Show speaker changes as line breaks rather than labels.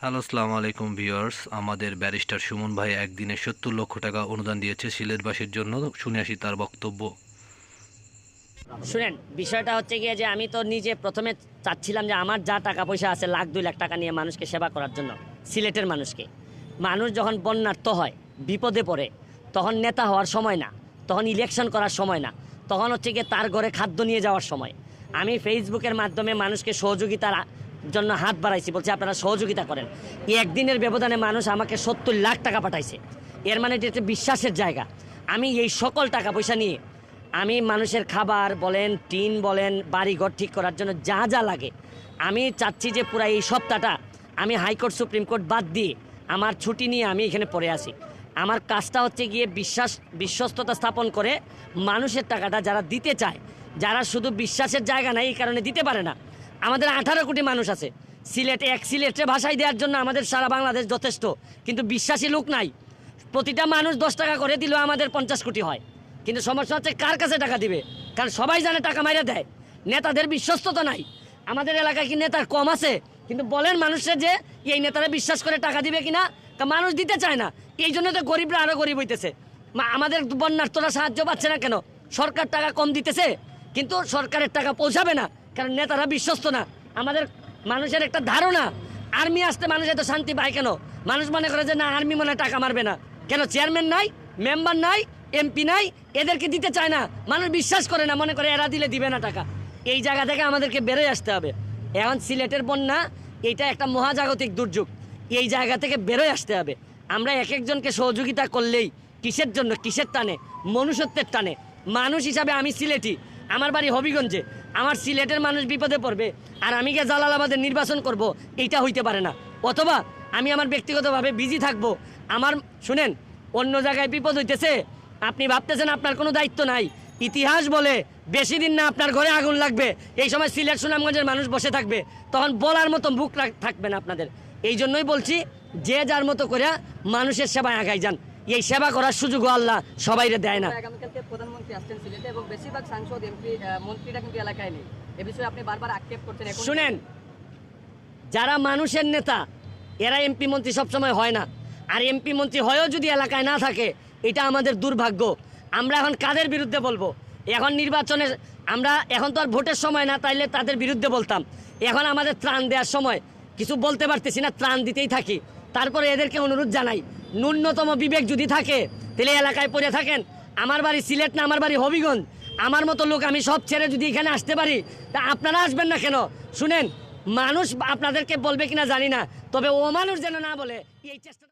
Hello, আসসালামু আলাইকুম viewers. আমাদের ব্যারিস্টার সুমন ভাই একদিনে সত্তর লক্ষ টাকা অনুদান দিয়েছে সিলেটবাসীর জন্য। শুনে আসি তার বক্তব্য।
শুনেন, বিষয়টা হচ্ছে গিয়ে যে আমি তো নিজে প্রথমে চাচ্ছিলাম যে আমার যা টাকা পয়সা আছে, লাখ দুই লাখ টাকা নিয়ে মানুষকে সেবা করার জন্য, সিলেটের মানুষকে। মানুষ যখন বন্যার্থ হয়, বিপদে পড়ে, তখন নেতা হওয়ার সময় না, তখন ইলেকশন করার সময় না, তখন হচ্ছে গিয়ে তার ঘরে খাদ্য নিয়ে যাওয়ার সময়। আমি ফেসবুকের মাধ্যমে মানুষকে সহযোগিতার আ- জন্য হাত বাড়াইছি, বলছি আপনারা সহযোগিতা করেন। একদিনের ব্যবধানে মানুষ আমাকে সত্তর লাখ টাকা পাঠাইছে। এর মানে এটা একটা বিশ্বাসের জায়গা। আমি এই সকল টাকা পয়সা নিয়ে আমি মানুষের খাবার বলেন, টিন বলেন, বাড়িঘর ঠিক করার জন্য যা যা লাগে, আমি চাচ্ছি যে পুরা এই সপ্তাহটা আমি হাইকোর্ট, সুপ্রিম কোর্ট বাদ দিয়ে আমার ছুটি নিয়ে আমি এখানে পড়ে আসি আমার কাজটা হচ্ছে গিয়ে বিশ্বাস, বিশ্বস্ততা স্থাপন করে মানুষের টাকাটা যারা দিতে চায়, যারা শুধু বিশ্বাসের জায়গা নাই, এই কারণে দিতে পারে না আমাদের আঠারো কোটি মানুষ আছে। সিলেটে, এক সিলেটে ভাষায় দেওয়ার জন্য আমাদের সারা বাংলাদেশ যথেষ্ট। কিন্তু বিশ্বাসী লোক নাই। প্রতিটা মানুষ দশ টাকা করে দিলেও আমাদের পঞ্চাশ কোটি হয়। কিন্তু সমস্যা হচ্ছে কার কাছে টাকা দিবে? কারণ সবাই জানে টাকা মাইরে দেয়। নেতাদের বিশ্বস্ততা নাই। আমাদের এলাকায় কি নেতার কম আছে? কিন্তু বলেন মানুষের যে এই নেতারা বিশ্বাস করে টাকা দিবে কিনা, তা মানুষ দিতে চায় না। এই জন্য তো গরিবরা আরও গরিব হইতেছে। মা- আমাদের বন্যার্থরা সাহায্য পাচ্ছে না কেন? সরকার টাকা কম দিতেছে, কিন্তু সরকারের টাকা পৌঁছাবে না। কারণ নেতারা বিশ্বস্ত না। আমাদের মানুষের একটা ধারণা, আর্মি আসতে মানুষ এত শান্তি পায় কেন? মানুষ মনে করে যে, না, আর্মি মনে টাকা মারবে না। কেন চেয়ারম্যান নাই, মেম্বার নাই, এমপি নাই, এদেরকে দিতে চায় না। মানুষ বিশ্বাস করে না, মনে করে এরা দিলে দিবে না টাকা। এই জায়গা থেকে আমাদেরকে বেরোয় আসতে হবে। এখন সিলেটের বন্যা, এটা একটা মহাজাগতিক দুর্যোগ। এই জায়গা থেকে বেরোয় আসতে হবে। আমরা এক একজনকে সহযোগিতা করলেই কিসের জন্য? কিসের টানে? মনুষ্যত্বের টানে। মানুষ হিসাবে আমি সিলেটি। আমার বাড়ি হবিগঞ্জে। আমার সিলেটের মানুষ বিপদে পড়বে আর আমি গিয়ে জালালাবাদের নির্বাচন করব, এইটা হইতে পারে না। অথবা আমি আমার ব্যক্তিগতভাবে বিজি থাকব। আমার, শুনেন, অন্য জায়গায় বিপদ হইতেছে, আপনি ভাবতেছেন আপনার কোনো দায়িত্ব নাই। ইতিহাস বলে বেশি দিন না আপনার ঘরে আগুন লাগবে, এই সময় সিলেট সুনামগঞ্জের মানুষ বসে থাকবে, তখন বলার মতো মুখ থাকবে না আপনাদের। এই জন্যই বলছি, যে যার মতো করে মানুষের সেবায় আগাই যান। এই সেবা করার সুযোগও আল্লাহ সবাইরে দেয় না।
আসছেন সিলেটে এবং বেশিরভাগ সাংসদ এমপি মন্ত্রীরা কিন্তু এলাকায় নেই। এ বিষয়ে আপনি বারবার আক্ষেপ করছেন
শুনেন, যারা মানুষের নেতা, এরা এমপি মন্ত্রী সবসময় হয় না। আর এমপি মন্ত্রী হয়েও যদি এলাকায় না থাকে, এটা আমাদের দুর্ভাগ্য। আমরা এখন কাদের বিরুদ্ধে বলব? এখন নির্বাচনের আমরা, এখন তো আর ভোটের সময় না, তাইলে তাদের বিরুদ্ধে বলতাম। এখন আমাদের ত্রাণ দেওয়ার সময়। কিছু বলতে পারতেছি না, ত্রাণ দিতেই থাকি। তারপরে এদেরকে অনুরোধ জানাই, ন্যূনতম বিবেক যদি থাকে, তাহলে এলাকায় পড়ে থাকেন। আমার বাড়ি সিলেট না, আমার বাড়ি হবিগঞ্জ। আমার মতো লোক আমি সব ছেড়ে যদি এখানে আসতে পারি, তা আপনারা আসবেন না কেন? শুনেন, মানুষ আপনাদেরকে বলবে কিনা জানি না, তবে ও মানুষ যেন না বলে, এই চেষ্টা